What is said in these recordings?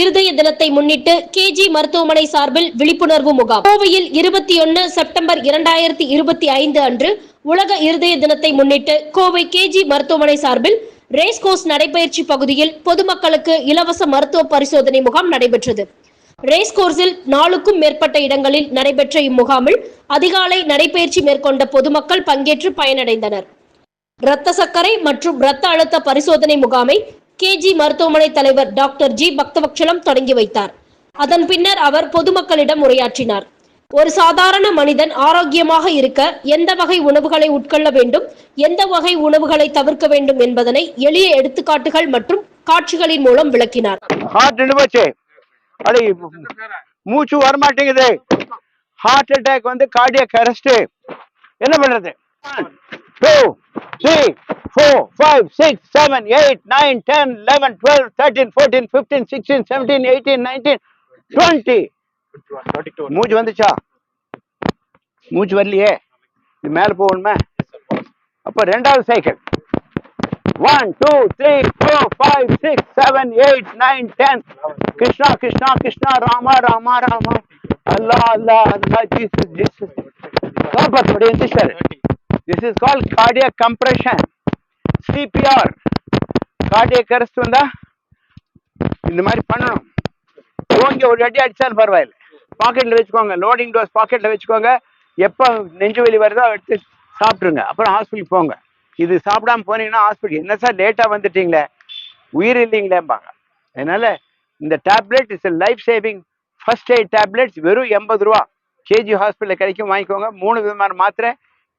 இருதய தினத்தை முன்னிட்டு கேஜி மருத்துவமனை சார்பில் விழிப்புணர்வு முகாம். கோவையில் இருபத்தி ஒன்னு செப்டம்பர் இரண்டாயிரத்தி இருபத்தி ஐந்து அன்று உலக இருதய தினத்தை முன்னிட்டு கோவை கேஜி மருத்துவமனை சார்பில் ரேஸ் கோர்ஸ் நடைபயிற்சி பகுதியில் பொதுமக்களுக்கு இலவச மருத்துவ பரிசோதனை முகாம் நடைபெற்றது. ரேஸ் கோர்ஸில் நாலுக்கும் மேற்பட்ட இடங்களில் நடைபெற்ற இம்முகாமில் அதிகாலை நடைபயிற்சி மேற்கொண்ட பொதுமக்கள் பங்கேற்று பயனடைந்தனர். இரத்த சர்க்கரை மற்றும் இரத்த அழுத்த பரிசோதனை முகாமை கேஜி மருத்துவமனை தலைவர் டாக்டர் ஜி பக்தவக்ஷலம் தொடங்கி வைத்தார். அதன் பின்னர் அவர் பொதுமக்களிடம் உரையாற்றினார். ஒரு சாதாரண மனிதன் ஆரோக்கியமாக இருக்க எந்த வகை உணவுகளை உட்கொள்ள வேண்டும் எந்த வகை உணவுகளை தவிர்க்க வேண்டும் என்பதனை எளிய எடுத்துக்காட்டுகள் மற்றும் காட்சிகளின் மூலம் விளக்கினார். ஹார்ட் நின்று போச்சு. மூச்சு வரமாட்டேங்குது. ஹார்ட் அட்டாக் வந்து கார்டியக் அரெஸ்ட் என்ன பண்றது? Two four five six seven eight nine ten eleven twelve thirteen fourteen fifteen sixteen seventeen eighteen nineteen twenty மூச்சு வந்துச்சா? மூச்சு வரலையே. இது மேலே போகணுமே. அப்போ ரெண்டாவது cycle one two three four five six seven eight nine ten Krishna Krishna Krishna Rama Rama Rama. Allah Allah Allah Jesus Jesus காப்பாற்றுடைய sister. This is call cardiac compression CPR. Cardiac arrest வந்தா இந்த மாதிரி பண்ணணும். ஓங்கி ஒரு அடி அடிச்சாலும் பரவாயில்ல. பாக்கெட்ல வச்சுக்கோங்க. லோடிங் டோஸ் பாக்கெட்ல வச்சுக்கோங்க. எப்போ நெஞ்சு வலி வருதோ எடுத்து சாப்பிட்ருங்க அப்புறம் ஹாஸ்பிட்டல் போங்க. இது சாப்பிடாம போனீங்கன்னா ஹாஸ்பிட்டல் என்ன சார் லேட்டாக வந்துட்டீங்களே? உயிர் இல்லைங்களேம்பாங்க. அதனால இந்த tablet is life saving first aid tablets வெறும் எண்பது ரூபா. கேஜி ஹாஸ்பிட்டலில் கிடைக்கும் வாங்கிக்கோங்க. மூணு விதமான மாத்திரை.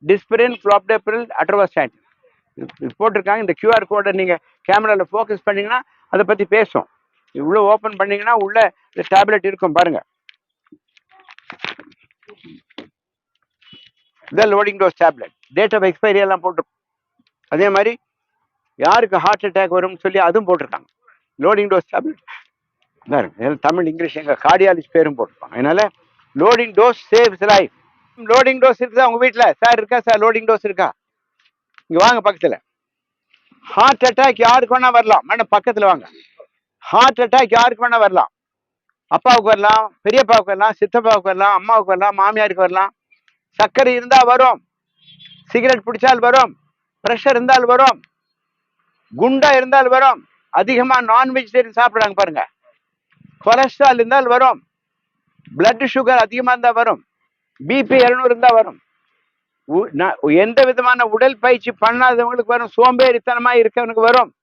டிஸ்பிரின் ஃப்ளாப்டெப்ரில் அட்ரோவாஸ்டாண்ட் போட்டிருக்காங்க. இந்த கியூஆர் கோடை நீங்கள் கேமராவில் ஃபோக்கஸ் பண்ணிங்கன்னா அதை பற்றி பேசும். இவ்வளோ ஓப்பன் பண்ணீங்கன்னா உள்ள இந்த டேப்லெட் இருக்கும் பாருங்கள் இதான் loading dose tablet date of expiry எல்லாம் போட்டிருக்கும் அதே மாதிரி யாருக்கு ஹார்ட் அட்டாக் வரும்னு சொல்லி அதுவும் போட்டிருக்காங்க. Loading dose tablet Tamil English எங்கள் கார்டியாலஜிஸ்ட் பேரும் போட்டிருப்பாங்க. அதனால loading dose saves life loading dose இருக்குதா உங்கள் வீட்டில் சார் இருக்கா? சார் லோடிங் டோஸ் இருக்கா? இங்கே வாங்க பக்கத்தில். ஹார்ட் அட்டாக் யாருக்கு வேணா வரலாம். மேடம் பக்கத்தில் வாங்க. ஹார்ட் அட்டாக் யாருக்கு வேணா வரலாம். அப்பாவுக்கு வரலாம் பெரியப்பாவுக்கு வரலாம் சித்தப்பாவுக்கு வரலாம் அம்மாவுக்கு வரலாம் மாமியாருக்கு வரலாம். சர்க்கரை இருந்தால் வரும். சிகரெட் பிடிச்சால் வரும். ப்ரெஷர் இருந்தால் வரும். குண்டா இருந்தால் வரும். அதிகமாக நான் வெஜிடேரியன் சாப்பிட்றாங்க பாருங்க. கொலஸ்ட்ரால் இருந்தால் வரும். பிளட் சுகர் அதிகமாக இருந்தால் வரும். பிபி இரநூறு இருந்தால் வரும். எந்த விதமான உடல் பயிற்சி பண்ணாதவங்களுக்கு வரும். சோம்பேறித்தனமா இருக்கவனுக்கு வரும்.